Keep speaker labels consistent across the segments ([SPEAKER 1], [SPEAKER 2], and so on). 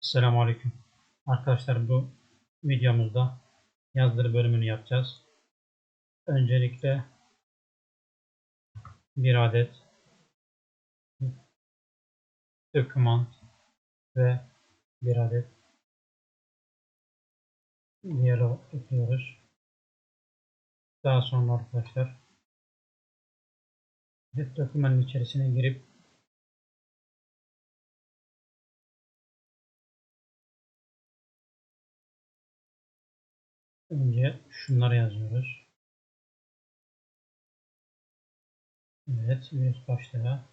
[SPEAKER 1] Selamünaleyküm. Arkadaşlar bu videomuzda yazdır bölümünü yapacağız. Öncelikle bir adet doküman ve bir adet diyalog ekliyoruz. Daha sonra arkadaşlar dokümanın içerisine girip Önce şunları yazıyoruz. Evet, üst başlığa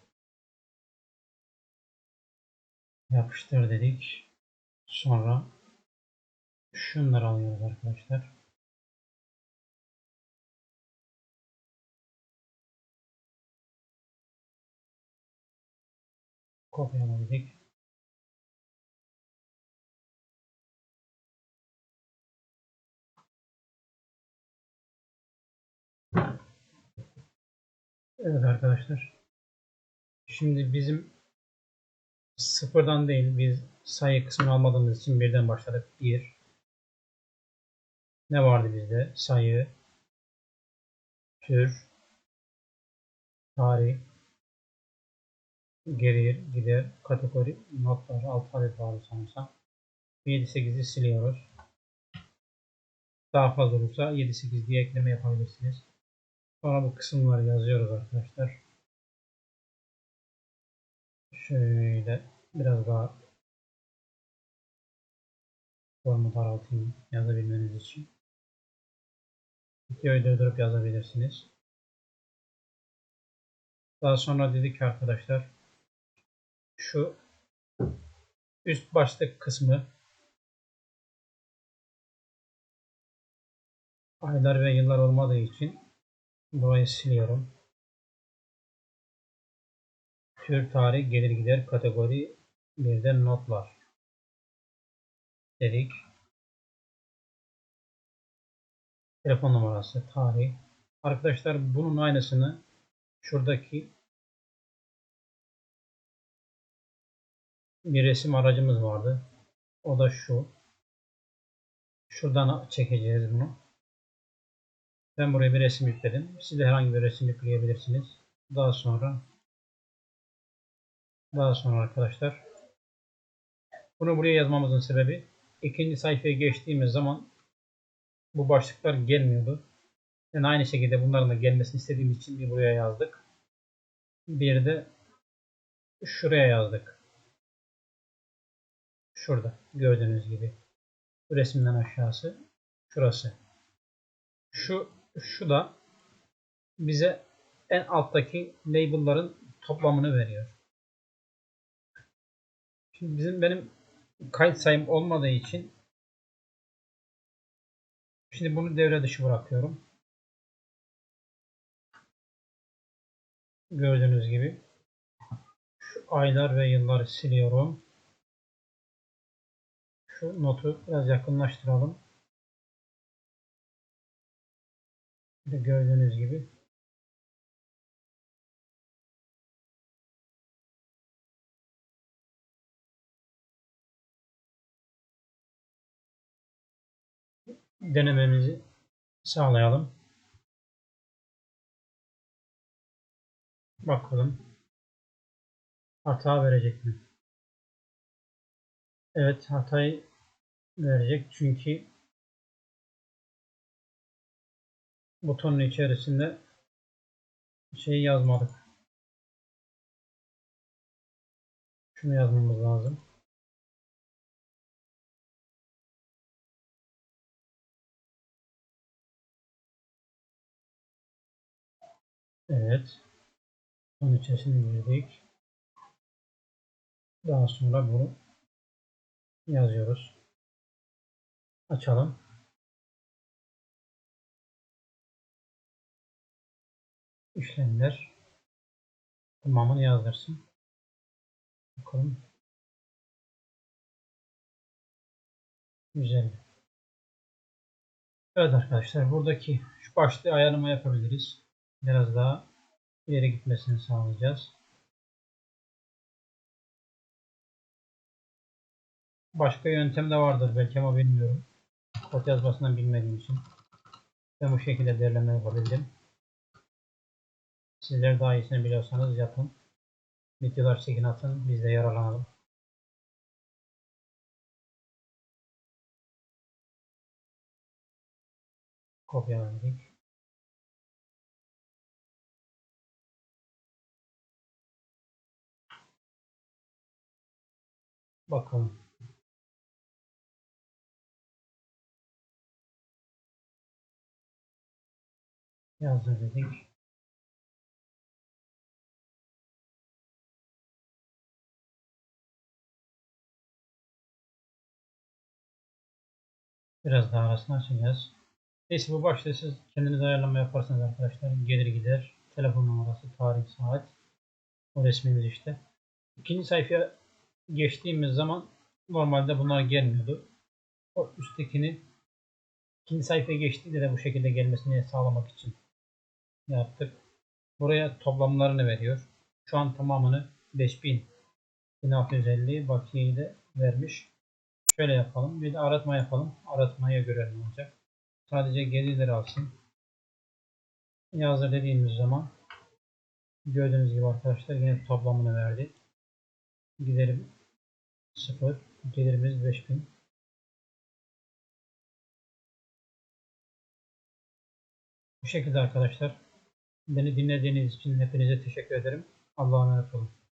[SPEAKER 1] yapıştır dedik. Sonra şunları alıyoruz arkadaşlar. Kopyaladık. Evet arkadaşlar. Şimdi bizim sıfırdan değil biz sayı kısmını almadığımız için birden başladık. Bir. Ne vardı bizde? Sayı, tür, tarih, gelir, gider, kategori, notlar, alt adet vardı sanırsam. 7-8'i siliyoruz. Daha fazla olursa 7-8 diye ekleme yapabilirsiniz. Sonra bu kısımları yazıyoruz arkadaşlar. Şöyle biraz daha formu daraltayım yazabilmeniz için. Videoyu durdurup yazabilirsiniz. Daha sonra dedik arkadaşlar şu üst başlık kısmı aylar ve yıllar olmadığı için Burayı siliyorum. Tür, tarih, gelir gider, kategori, birden notlar. Dedik. Telefon numarası, tarih. Arkadaşlar bunun aynısını şuradaki bir resim aracımız vardı. O da şu. Şuradan çekeceğiz bunu. Ben buraya bir resim yükledim. Siz de herhangi bir resim yükleyebilirsiniz. Daha sonra daha sonra arkadaşlar bunu buraya yazmamızın sebebi ikinci sayfaya geçtiğimiz zaman bu başlıklar gelmiyordu. Yani aynı şekilde bunların da gelmesini istediğimiz için bir buraya yazdık. Bir de şuraya yazdık. Şurada gördüğünüz gibi. Bu resimden aşağısı şurası. Şu şu da bize en alttaki label'ların toplamını veriyor. Şimdi bizim benim kayıt sayım olmadığı için şimdi bunu devre dışı bırakıyorum. Gördüğünüz gibi şu aylar ve yılları siliyorum. Şu notu biraz yakınlaştıralım. Gördüğünüz gibi denememizi sağlayalım. Bakalım hata verecek mi? Evet hatayı verecek çünkü butonun içerisinde şey yazmadık. Şunu yazmamız lazım. Evet. Onun içerisine girdik. Daha sonra bunu yazıyoruz. Açalım. İşlemler tamamını yazdırsın. Bakalım. Güzel. Evet arkadaşlar buradaki şu başlığı ayarlama yapabiliriz. Biraz daha ileri gitmesini sağlayacağız. Başka yöntem de vardır belki ama bilmiyorum. Kod yazmasından bilmediğim için. Ben bu şekilde derleme yapabildim. Sizler daha iyisini biliyorsanız yapın. Videolar çekin atın. Biz de yararlanalım. Kopyaladık. Bakalım. Yazdır dedik. Biraz daha arasını açacağız. Neyse bu başta siz kendiniz ayarlama yaparsanız arkadaşlar gelir gider. Telefon numarası, tarih, saat. O resmimiz işte. İkinci sayfaya geçtiğimiz zaman normalde bunlar gelmiyordu. O üsttekini ikinci sayfaya geçtiğinde de bu şekilde gelmesini sağlamak için yaptık. Buraya toplamlarını veriyor. Şu an tamamını 5000 1650 bakiyeyi de vermiş. Şöyle yapalım. Bir de aratma yapalım. Aratmaya göre ne olacak? Sadece gelirleri alsın. Yazdır dediğimiz zaman gördüğünüz gibi arkadaşlar yine toplamını verdi. Giderim 0. Gelirimiz 5000. Bu şekilde arkadaşlar. Beni dinlediğiniz için hepinize teşekkür ederim. Allah'a emanet olun.